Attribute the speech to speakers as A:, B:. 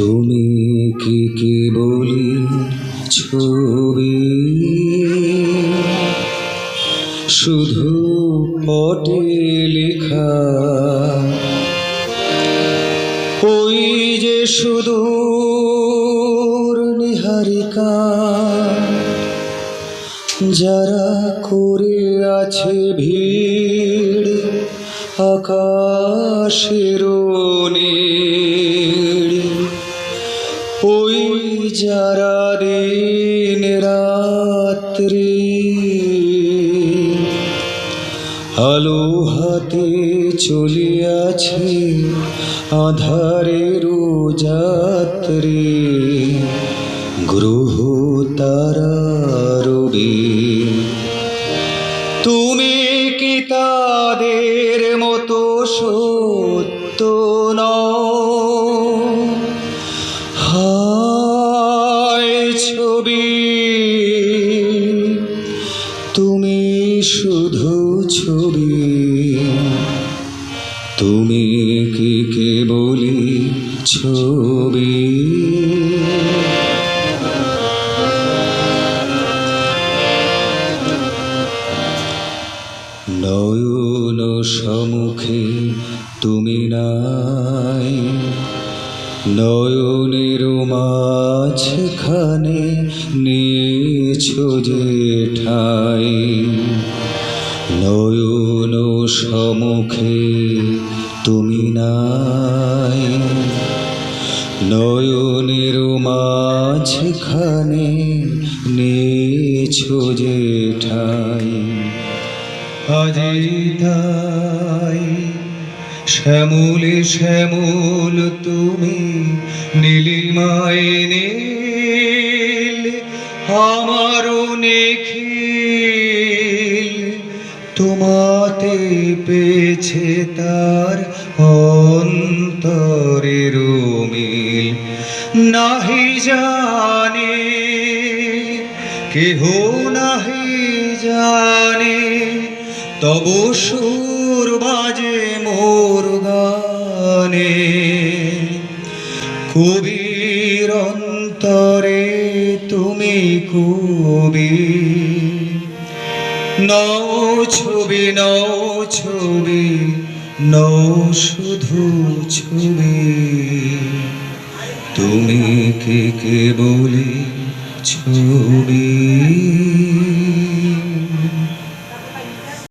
A: তুমি কি কি বলি ছবি? শুধু পটে লেখা। ওই যে শুধু নিহারিকা, যারা করে আছে ভিড় আকাশের নীড় ওই যারা দিন রাত্রি আলো হাতে চলিয়াছে আধারের যাত্রী, গ্রহ তারা তুমি কি তাদের মতো সত্য? ছবি। তুমি শুধু ছবি। তুমি কি কে বলি ছবি? নয়ন সম্মুখে তুমি নাই। নয়নের মাঝখানে নিয়েছো যে ঠাই নয়ন সম্মুখে তুমি নাই। নয়নের মাঝখানে নিয়েছো যে ঠাই আজি তাই শ্যামলে, শ্যামল, তুমি নীলিমায় নীল, আমারও নিখিল। তোমাতে পেয়েছে তার অন্তরের মিল নাহি জানে, কেহ নাহি জানে তব সুর বাজে মোর গানে। কবির অন্তরে তুমি কবি। নও ছবি নও ছবি, নও শুধু ছবি। তুমি কে কে বলি ছবি?